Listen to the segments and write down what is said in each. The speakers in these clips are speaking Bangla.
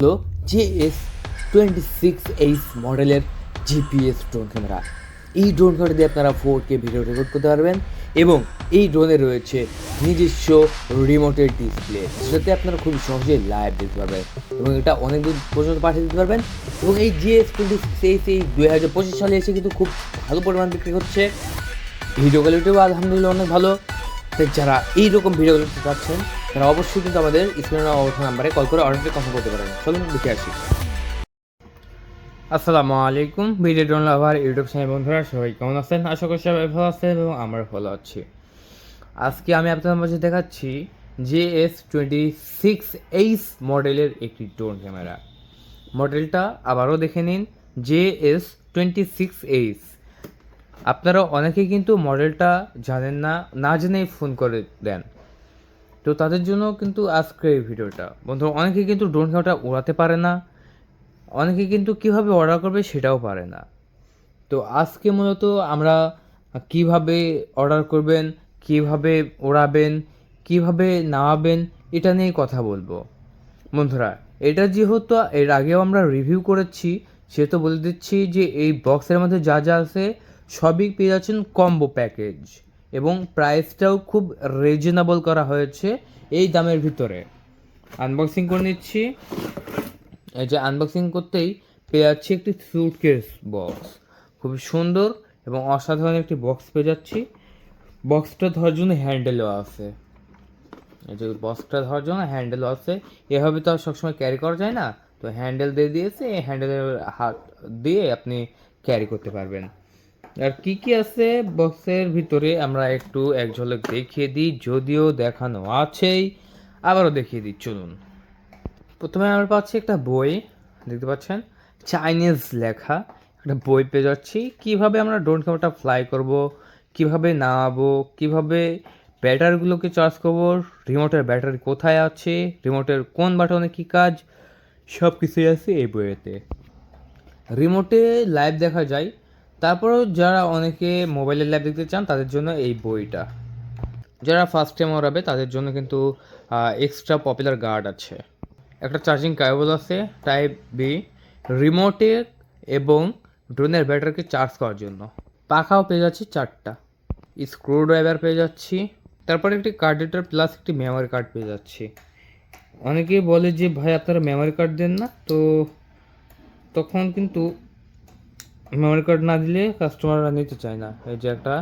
হলো জেএস টোয়েন্টি সিক্স এইচ মডেলের জিপিএস ড্রোন ক্যামেরা। এই ড্রোন ক্যামেরা দিয়ে আপনারা ফোর কে ভিডিও রেকর্ড করতে পারবেন এবং এই ড্রোনে রয়েছে নিজস্ব রিমোটের ডিসপ্লে, যেটাতে আপনারা খুব সহজেই লাইভ দেখতে পারবেন এবং এটা অনেক দূর পর্যন্ত পাঠিয়ে দিতে পারবেন এবং এই জিএস টোয়েন্টি সিক্স এইচ এই দুই হাজার পঁচিশ সালে এসে কিন্তু খুব ভালো পরিমাণ বিক্রি হচ্ছে। ভিডিও কোয়ালিটিও আলহামদুলিল্লাহ অনেক ভালো। যারা এইরকম ভিডিও কোয়ালিটি পাচ্ছেন তারা অবশ্যই কিন্তু আমাদের স্ক্রিনে অবস্থা নাম্বারে কল করে অর্ডারটি কনফার্ম করতে পারেন। চলুন দেখে আসি। আসসালামু আলাইকুম video drone lover YouTube channel বন্ধুরা, সবাই কেমন আছেন? আশা করি সবাই ভালো আছেন এবং আমরা ভালো আছি। আজকে আমি আপনাদের মাঝে দেখাচ্ছি J S twenty six H মডেলের একটি ড্রোন ক্যামেরা। মডেলটা আবারও দেখে নিন, J S twenty six H. আপনারা অনেকেই কিন্তু মডেলটা জানেন না না জেনেই ফোন করে দেন। তো তাদের জন্য কিন্তু আজকের এই ভিডিওটা। বন্ধু, অনেকে কিন্তু ড্রোন ক্যামেরাটা উড়াতে পারে না। অনেকে কিন্তু কীভাবে অর্ডার করবে সেটাও পারে না। তো আজকে মূলত আমরা কীভাবে অর্ডার করবেন, কীভাবে ওড়াবেন কীভাবে নামাবেন, এটা নিয়ে কথা বলব। বন্ধুরা, এটা যেহেতু এর আগেও আমরা রিভিউ করেছি, সেহেতু বলে দিচ্ছি যে এই বক্সের মধ্যে যা যা আছে সবই পেয়ে যাচ্ছেন কম্বো প্যাকেজ এবং প্রাইসটাও খুব রিজনেবল করা হয়েছে এই দামের ভিতরে। আনবক্সিং করে নিচ্ছি। এই যে আনবক্সিং করতেই পেয়ে যাচ্ছি একটি সুটকেস বক্স খুব সুন্দর এবং অসাধারণ একটি বক্স পেয়ে যাচ্ছি। বক্সটা ধরার জন্য হ্যান্ডেলও আছে। এই যে বক্সটা ধরার জন্য হ্যান্ডেলও আছে। এভাবে তো আর সবসময় ক্যারি করা যায় না। তো হ্যান্ডেল দিয়ে দিয়েছে এই হ্যান্ডেলের হাত দিয়ে আপনি ক্যারি করতে পারবেন। আর কি কি আছে বক্সের ভিতরে আমরা একটু এক ঝলক দেখিয়ে দিই, যদিও দেখানো আছেই। আবারও দেখিয়ে দিই, চলুন। প্রথমে আমরা পাচ্ছি একটা বই, দেখতে পাচ্ছেন? চাইনিজ লেখা, একটা বই পেয়ে যাচ্ছি। কীভাবে আমরা ড্রোন ক্যামেরাটা ফ্লাই করব, কীভাবে নামাবো, কীভাবে ব্যাটারিগুলোকে চার্জ করব রিমোটের ব্যাটারি কোথায় আছে রিমোটের কোন বাটনে কী কাজ সব কিছুই আছে এই বইয়েতে। রিমোটে লাইভ দেখা যায়। তারপরেও যারা অনেকে মোবাইলে ল্যাব দেখতে চান, তাদের জন্য এই বইটা। যারা ফার্স্ট টাইম ওড়াবে তাদের জন্য কিন্তু এক্সট্রা পপুলার গার্ড আছে। একটা চার্জিং কেবল আছে টাইপ বি রিমোটে এবং ড্রোনের ব্যাটারিকে চার্জ করার জন্য। পাখাও পেয়ে যাচ্ছি চারটা। স্ক্রু ড্রাইভার পেয়ে যাচ্ছি। তারপরে একটি কার্ড কার্ডেটার প্লাস একটি মেমোরি কার্ড পেয়ে যাচ্ছি। অনেকেই বলে যে, ভাই, আপনারা মেমোরি কার্ড দেন না? তো তখন কিন্তু মেমোরি কার্ড না দিলে কাস্টমাররা নিতে চায় না। এই যে একটা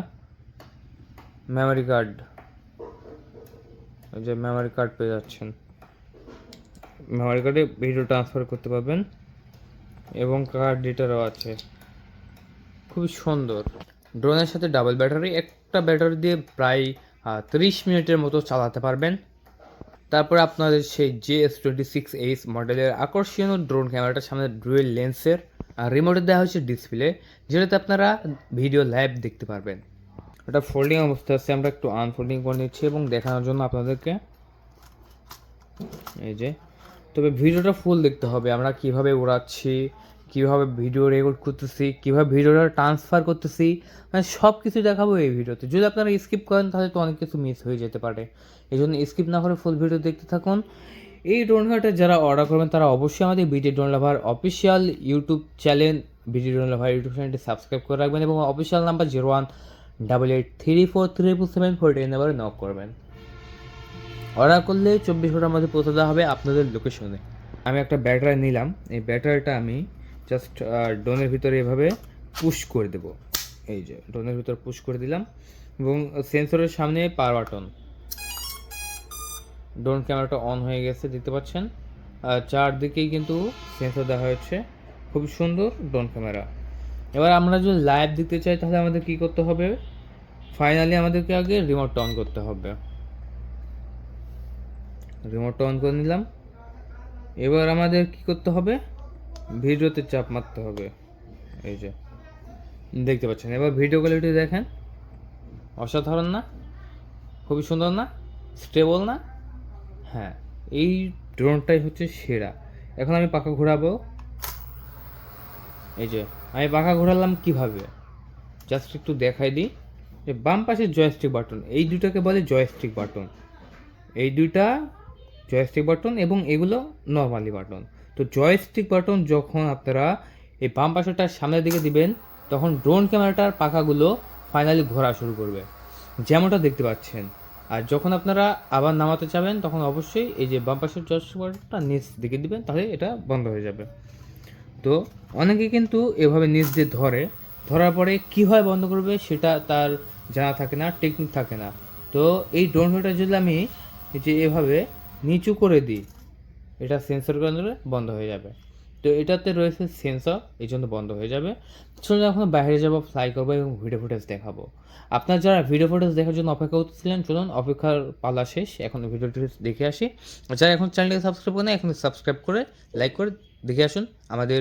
মেমোরি কার্ড এই যে মেমোরি কার্ড পেয়ে যাচ্ছেন। মেমোরি কার্ডে ভিডিও ট্রান্সফার করতে পারবেন এবং কার্ড ডেটারও আছে। খুবই সুন্দর। ড্রোনের সাথে ডাবল ব্যাটারি একটা ব্যাটারি দিয়ে প্রায় তিরিশ মিনিটের মতো চালাতে পারবেন। তারপরে আপনাদের সেই J S twenty six H মডেলের আকর্ষণীয় ড্রোন ক্যামেরাটার সামনে ডুয়েল লেন্সের আর রিমোটে দেওয়া হচ্ছে ডিসপ্লে যেটাতে আপনারা ভিডিও লাইভ দেখতে পারবেন। ওটা ফোল্ডিং অবস্থায় আছে, আমরা একটু আনফোল্ডিং করে নিচ্ছি এবং দেখানোর জন্য আপনাদেরকে। এই যে, তবে ভিডিওটা ফুল দেখতে হবে, আমরা কীভাবে উড়াচ্ছি কীভাবে ভিডিও রেকর্ড করতেছি, কীভাবে ভিডিওটা ট্রান্সফার করতেছি মানে সব কিছু দেখাবো এই ভিডিওতে যদি আপনারা স্কিপ করেন, তাহলে তো অনেক কিছু মিস হয়ে যেতে পারে। এই জন্য স্কিপ না করে ফুল ভিডিও দেখতে থাকুন। এই ড্রোন যারা অর্ডার করবেন, তারা অবশ্যই আমাদের BT drone lover official YouTube channel BT drone lover YouTube চ্যানেলটি সাবস্ক্রাইব করে রাখবেন এবং official number zero one double eight three four triple seven four ten নাম্বারে নক করবেন। অর্ডার করলে চব্বিশ ঘণ্টার মধ্যে পৌঁছে দেওয়া হবে আপনাদের লোকেশনে আমি একটা ব্যাটারি নিলাম। এই ব্যাটারিটা আমি জাস্ট ড্রোনের ভিতরে এভাবে পুশ করে দেব। এই যে ড্রোনের ভিতরে পুশ করে দিলাম। এবং সেন্সরের সামনে পাওয়ার বাটন ড্রোন ক্যামেরাটা অন হয়ে গেছে, দেখতে পাচ্ছেন? চারদিকেই কিন্তু সেন্সর দেওয়া হয়েছে। খুব সুন্দর ড্রোন ক্যামেরা এবার আমরা যদি লাইভ দিতে চাই, তাহলে আমাদের কি করতে হবে? ফাইনালি আমাদেরকে আগে রিমোটটা অন করতে হবে। রিমোটটা অন করে নিলাম। এবার আমাদের কি করতে হবে? ভিডিওতে চাপ মারতে হবে। এই যে, দেখতে পাচ্ছেন। এবার ভিডিও কোয়ালিটি দেখেন। অসাধারণ না? খুবই সুন্দর না? স্টেবল না? হ্যাঁ এই ড্রোনটাই হচ্ছে সেরা। এখন আমি পাখা ঘোরাবো। এই যে, আমি পাখা ঘোরালাম কীভাবে? জাস্ট একটু দেখাই দিই। যে বাম পাশে জয়স্টিক বাটন এই দুটাকে বলে জয়স্টিক বাটন এই দুইটা জয়স্টিক বাটন এবং এগুলো নর্মালি বাটন তো জয়স্টিক বাটন যখন আপনারা এই বাম পাশেরটার সামনের দিকে দিবেন, তখন ড্রোন ক্যামেরাটার পাখাগুলো ফাইনালি ঘোরা শুরু করবে। যেমনটা দেখতে পাচ্ছেন। আর যখন আপনারা আবার নামাতে চাবেন, তখন অবশ্যই এই যে বাম পাশের জয়স্টিক বাটনটা নিচ দিকে দিবেন, তাহলে এটা বন্ধ হয়ে যাবে। তো অনেকে কিন্তু এভাবে নিচ দিয়ে ধরে। ধরার পরে কীভাবে বন্ধ করবে সেটা তার জানা থাকে না টেকনিক থাকে না। তো এই ড্রোন ভিডিওটা যদি আমি এই যে এভাবে নিচু করে দিই এটা সেন্সর কেন্দ্রে বন্ধ হয়ে যাবে। তো এটাতে রয়েছে সেন্সর এই জন্য বন্ধ হয়ে যাবে। চলুন এখন বাইরে যাব ফ্লাই করব এবং ভিডিও ফুটেজ দেখাবো। আপনার যারা ভিডিও ফুটেজ দেখার জন্য অপেক্ষা করতেছিলেন, চলুন অপেক্ষার পালা শেষ। এখন ভিডিও ফুটেজ দেখে আসি। যারা এখন চ্যানেলকে সাবস্ক্রাইব করে এখন সাবস্ক্রাইব করে লাইক করে দেখে আসুন। আমাদের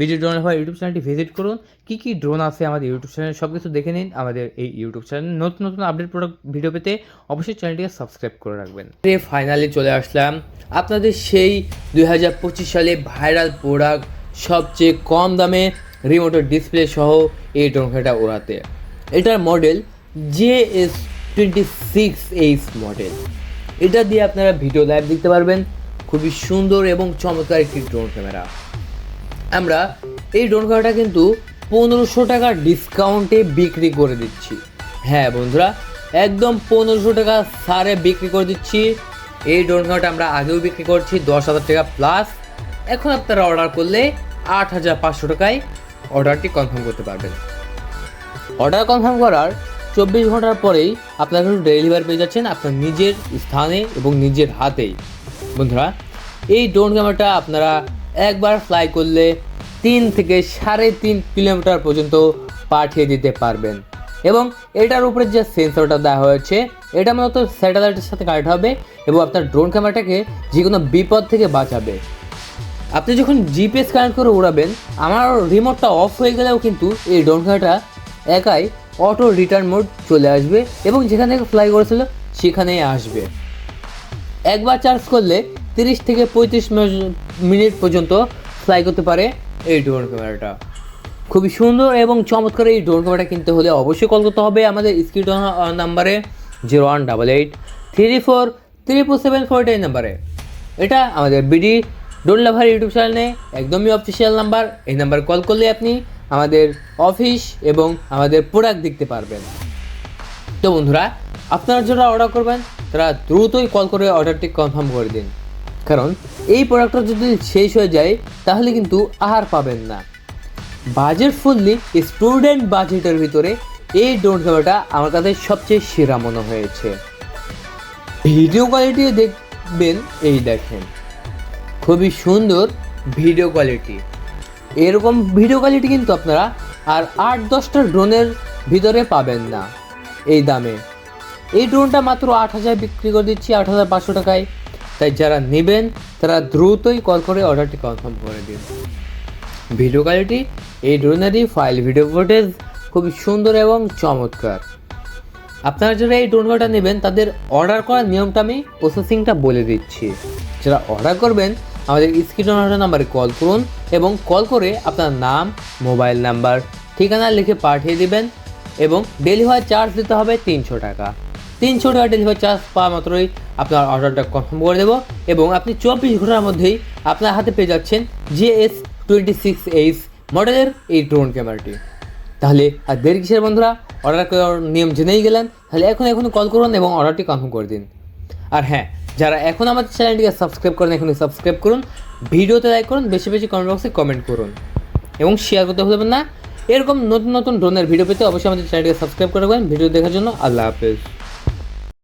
ভিডিও ড্রোন হয় ইউটিউব চ্যানেলটি ভিজিট করুন। কী কী ড্রোন আছে আমাদের ইউটিউব চ্যানেল সব কিছু দেখে নিন আমাদের এই ইউটিউব চ্যানেল নতুন নতুন আপডেট প্রোডাক্ট ভিডিও পেতে অবশ্যই চ্যানেলটিকে সাবস্ক্রাইব করে রাখবেন। ফাইনালি চলে আসলাম। আপনাদের সেই দুই হাজার পঁচিশ সালে ভাইরাল প্রোডাক্ট সবচেয়ে কম দামে রিমোটের ডিসপ্লে সহ এই ড্রোনটা ওড়াতে। এটার model J S twenty six H model এটা দিয়ে আপনারা ভিডিও লাইভ দেখতে পারবেন। খুবই সুন্দর এবং চমৎকার একটি ড্রোন ক্যামেরা। আমরা এই ড্রোন ক্যামেরাটা কিন্তু পনেরোশো টাকা ডিসকাউন্টে বিক্রি করে দিচ্ছি। হ্যাঁ বন্ধুরা, একদম পনেরোশো টাকা সারে বিক্রি করে দিচ্ছি। এই ড্রোন ক্যামেরাটা আমরা আগেও বিক্রি করছি, দশ হাজার টাকা প্লাস এখন আপনারা অর্ডার করলে আট হাজার পাঁচশো টাকায় অর্ডারটি কনফার্ম করতে পারবেন। অর্ডার কনফার্ম করার চব্বিশ ঘণ্টার পরেই আপনারা কিন্তু ডেলিভারি পেয়ে যাচ্ছেন আপনার নিজের স্থানে এবং নিজের হাতেই। বন্ধুরা, এই ড্রোন ক্যামেরাটা আপনারা একবার ফ্লাই করলে তিন থেকে সাড়ে তিন কিলোমিটার পর্যন্ত পাঠিয়ে দিতে পারবেন। এবং এটার উপরে যে সেন্সরটা দেওয়া হয়েছে, এটা মূলত স্যাটেলাইটের সাথে কানেক্ট হবে এবং আপনার ড্রোন ক্যামেরাটাকে যে কোনো বিপদ থেকে বাঁচাবে। আপনি যখন জিপিএস কানেক্ট করে উড়াবেন, আমার রিমোটটা অফ হয়ে গেলেও কিন্তু এই ড্রোন ক্যামেরাটা একাই অটো রিটার্ন মোড চলে আসবে এবং যেখান থেকে ফ্লাই করেছিল, সেখানেই আসবে। একবার চার্জ করলে তিরিশ থেকে পঁয়ত্রিশ মিনিট পর্যন্ত ফ্লাই করতে পারে এই ড্রোন ক্যামেরাটা খুবই সুন্দর এবং চমৎকার এই ড্রোন ক্যামেরাটা কিনতে হলে অবশ্যই কল করতে হবে আমাদের স্ক্রিন নাম্বারে zero one double eight three four triple seven four এই নাম্বারে এটা আমাদের বিডি ডোন লাভার ইউটিউব চ্যানেলে একদমই অফিসিয়াল নাম্বার এই নাম্বারে কল করলে আপনি আমাদের অফিস এবং আমাদের প্রোডাক্ট দেখতে পারবেন। তো বন্ধুরা আপনারা যারা অর্ডার করবেন, তারা দ্রুতই কল করে অর্ডারটি কনফার্ম করে দিন। কারণ, এই প্রোডাক্টটা যদি শেষ হয়ে যায়, তাহলে কিন্তু আর পাবেন না। বাজেট ফুললি স্টুডেন্ট বাজেটের ভিতরে এই ড্রোন ক্যামেরাটা আমার কাছে সবচেয়ে সেরা মনে হয়েছে। ভিডিও কোয়ালিটি দেখবেন, এই দেখেন। খুবই সুন্দর ভিডিও কোয়ালিটি এরকম ভিডিও কোয়ালিটি কিন্তু আপনারা আর আট দশটা ড্রোনের ভিতরে পাবেন না, এই দামে। এই ড্রোনটা মাত্র আট হাজার বিক্রি করে দিচ্ছি, আট হাজার পাঁচশো টাকায়। তাই যারা নেবেন, তারা দ্রুতই কল করে অর্ডারটি কনফার্ম করে দিন। ভিডিও কোয়ালিটি এই ড্রোনেরই ফাইল ভিডিও ফুটেজ খুবই সুন্দর এবং চমৎকার। আপনারা যারা এই ড্রোন ক্যামেরাটা নেবেন, তাদের অর্ডার করার নিয়মটা আমি প্রসেসিংটা বলে দিচ্ছি। যারা অর্ডার করবেন, আমাদের স্ক্রিন নাম্বারে কল করুন এবং কল করে আপনার নাম মোবাইল নাম্বার ঠিকানা লিখে পাঠিয়ে দিবেন এবং ডেলিভারি চার্জ দিতে হবে তিনশো টাকা। তিনশো টাকা ডেলিভারি চার্জ পাওয়া মাত্রই আপনার অর্ডারটা কনফার্ম করে দেবো এবং আপনি চব্বিশ ঘণ্টার মধ্যেই আপনার হাতে পেয়ে যাচ্ছেন জিএস টোয়েন্টি সিক্স এইচ মডেলের এই ড্রোন ক্যামেরাটি তাহলে আর দেড় কিসের বন্ধুরা? অর্ডার করার নিয়ম জেনেই গেলেন। তাহলে এখন এখন কল করুন এবং অর্ডারটি কনফার্ম করে দিন। আর হ্যাঁ যারা এখন আমাদের চ্যানেলটিকে সাবস্ক্রাইব করেন, এখনই সাবস্ক্রাইব করুন। ভিডিওতে লাইক করুন, বেশি বেশি কমেন্ট বক্সে কমেন্ট করুন। এবং শেয়ার করতে ভুলবেন না। এরকম নতুন নতুন ড্রোনের ভিডিও পেতে অবশ্যই আমাদের চ্যানেলটিকে সাবস্ক্রাইব করে রাখবেন। ভিডিও দেখার জন্য আল্লাহ হাফেজ।